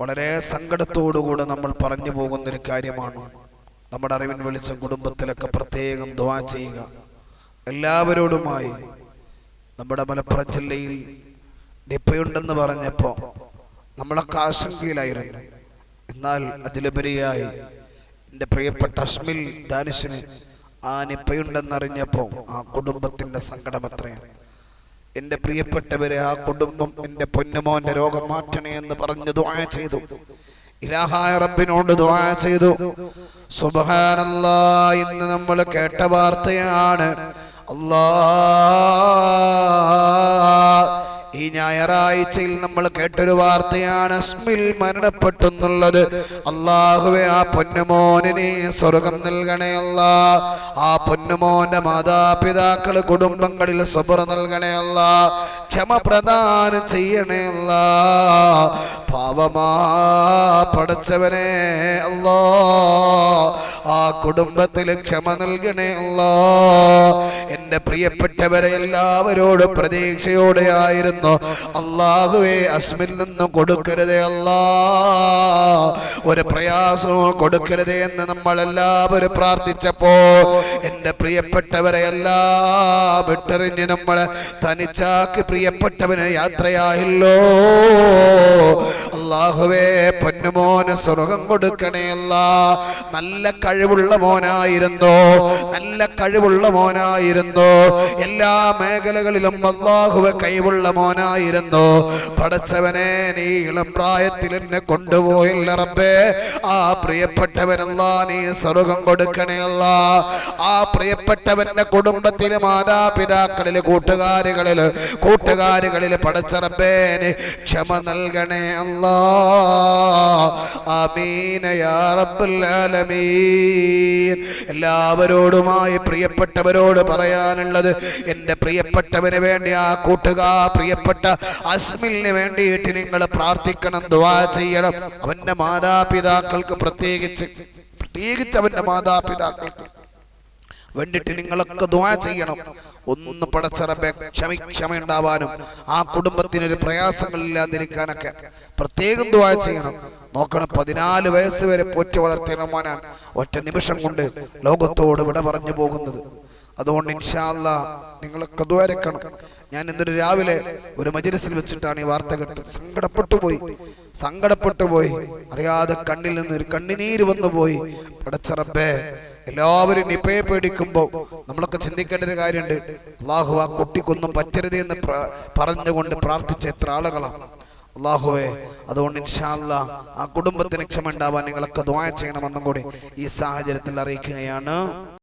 വളരെ സങ്കടത്തോടുകൂടെ നമ്മൾ പറഞ്ഞു പോകുന്നൊരു കാര്യമാണ്. നമ്മുടെ അറിവിൻ വെളിച്ചം കുടുംബത്തിലൊക്കെ പ്രത്യേകം ദ്വാ ചെയ്യുക. എല്ലാവരോടുമായി നമ്മുടെ മലപ്പുറം ജില്ലയിൽ നിപ്പയുണ്ടെന്ന് പറഞ്ഞപ്പോൾ നമ്മളൊക്കെ ആശങ്കയിലായിരുന്നു. എന്നാൽ അതിലുപരിയായി എന്റെ പ്രിയപ്പെട്ട അഷ്മിൽ ദാനിഷിന് ആ നിപ്പയുണ്ടെന്നറിഞ്ഞപ്പോൾ ആ കുടുംബത്തിന്റെ സങ്കടം എത്രയാണ് എന്റെ പ്രിയപ്പെട്ടവരെ ആ കുടുംബം എന്റെ പൊന്നുമോന്റെ രോഗം മാറ്റണേ എന്ന് പറഞ്ഞ് ദുആ ചെയ്തു. ഇലാഹായ റബ്ബിനോട് ദുആ ചെയ്തു. സുബ്ഹാനല്ലാ ഇന്ന് നമ്മൾ കേട്ട വാർത്തയാണ് അല്ലാ ഈ ഞായറാഴ്ചയിൽ നമ്മൾ കേട്ടൊരു വാർത്തയാണ് അസ്മിൽ മരണപ്പെട്ടെന്നുള്ളത്. അള്ളാഹുവെ ആ പൊന്നുമോനെ സ്വർഗം നൽകണയല്ല ആ പൊന്നുമോന്റെ മാതാപിതാക്കൾ കുടുംബങ്ങളിൽ സബർ നൽകണയല്ല ക്ഷമ പ്രദാനം ചെയ്യണയല്ല പാവമാ പടച്ചവനെ അല്ലോ. ആ കുടുംബത്തിൽ ക്ഷമ നൽകണേ അല്ല. എന്റെ പ്രിയപ്പെട്ടവരെ എല്ലാവരോടും പ്രതീക്ഷയോടെ ആയിരുന്നു. അള്ളാഹുവെ അസ്മിൽ നിന്നും കൊടുക്കരുതേ അല്ലാ. ഒരു പ്രയാസവും കൊടുക്കരുതേ എന്ന് നമ്മൾ എല്ലാവരും പ്രാർത്ഥിച്ചപ്പോ എന്റെ പ്രിയപ്പെട്ടവരെ എല്ലാം വിട്ടെറിഞ്ഞ് നമ്മൾ തനിച്ചാക്ക് പ്രിയപ്പെട്ടവന് യാത്രയായല്ലോ. അള്ളാഹുവേ പൊന്നുമോന് സ്വർഗം കൊടുക്കണേ അല്ല. നല്ല കഴിവുള്ള മോനായിരുന്നു? നല്ല കഴിവുള്ള മോനായിരുന്നു? എല്ലാ മേഖലകളിലും അള്ളാഹുവെ കഴിവുള്ള മോനായിരുന്നു? പഠിച്ചവനെ നീ ഇളം പ്രായത്തിൽ എന്നെ കൊണ്ടുപോയില്ല റബ്ബേ. ആ പ്രിയപ്പെട്ടവനല്ല നീ സ്വർഗം കൊടുക്കണേ അല്ല. ആ പ്രിയപ്പെട്ടവന്റെ കുടുംബത്തിലെ മാതാപിതാക്കളിൽ കൂട്ടുകാരികളിൽ കൂട്ടുകാരികളിൽ പഠിച്ച റബ്ബേ ക്ഷമ നൽകണേ അല്ലാ. ആമീന എല്ലാവരോടുമായി പ്രിയപ്പെട്ടവരോട് പറയാനുള്ളത് എന്റെ പ്രിയപ്പെട്ടവന് വേണ്ടി ആ കൂട്ടുകാ പ്രിയപ്പെട്ട അസ്മിലിന് വേണ്ടിയിട്ട് നിങ്ങൾ പ്രാർത്ഥിക്കണം ദുആ ചെയ്യണം. അവന്റെ മാതാപിതാക്കൾക്ക് പ്രത്യേകിച്ച് പ്രത്യേകിച്ച് അവന്റെ മാതാപിതാക്കൾക്ക് വേണ്ടിയിട്ട് നിങ്ങളൊക്കെ ദുആ ചെയ്യണം. ഒന്ന് പടച്ചറബെ ക്ഷമി ഉണ്ടാവാനും ആ കുടുംബത്തിനൊരു പ്രയാസങ്ങളില്ലാതിരിക്കാനൊക്കെ പ്രത്യേകം ദുആ ചെയ്യണം. നോക്കണം. പതിനാല് വയസ്സ് വരെ പോറ്റി വളർത്തിയ മോനാണ് ഒറ്റ നിമിഷം കൊണ്ട് ലോകത്തോട് വിട പറഞ്ഞു പോകുന്നത്. അതുകൊണ്ട് ഇൻഷാല്ല നിങ്ങളൊക്കെ ദ്വാരക്കണം ഞാൻ ഇന്നൊരു രാവിലെ ഒരു മജിലിസിൽ വെച്ചിട്ടാണ് ഈ വാർത്ത കേട്ടത്. സങ്കടപ്പെട്ടു പോയി. സങ്കടപ്പെട്ടു പോയി. അറിയാതെ കണ്ണിൽ നിന്ന് ഒരു കണ്ണിനീര് വന്നു പോയി. പടച്ചറപ്പേ എല്ലാവരും നിപ്പയെ പേടിക്കുമ്പോൾ നമ്മളൊക്കെ ചിന്തിക്കേണ്ട ഒരു കാര്യമുണ്ട്. അള്ളാഹു ആ കുട്ടിക്കൊന്നും പറ്റരുത് എന്ന് പറഞ്ഞുകൊണ്ട് പ്രാർത്ഥിച്ച എത്ര ആളുകളാണ്. അള്ളാഹുവേ അതുകൊണ്ട് ഇൻഷാല്ല ആ കുടുംബത്തിന് ക്ഷമ ഉണ്ടാവാൻ നിങ്ങളൊക്കെ ദ്വായ ചെയ്യണമെന്നും കൂടി ഈ സാഹചര്യത്തിൽ അറിയിക്കുകയാണ്.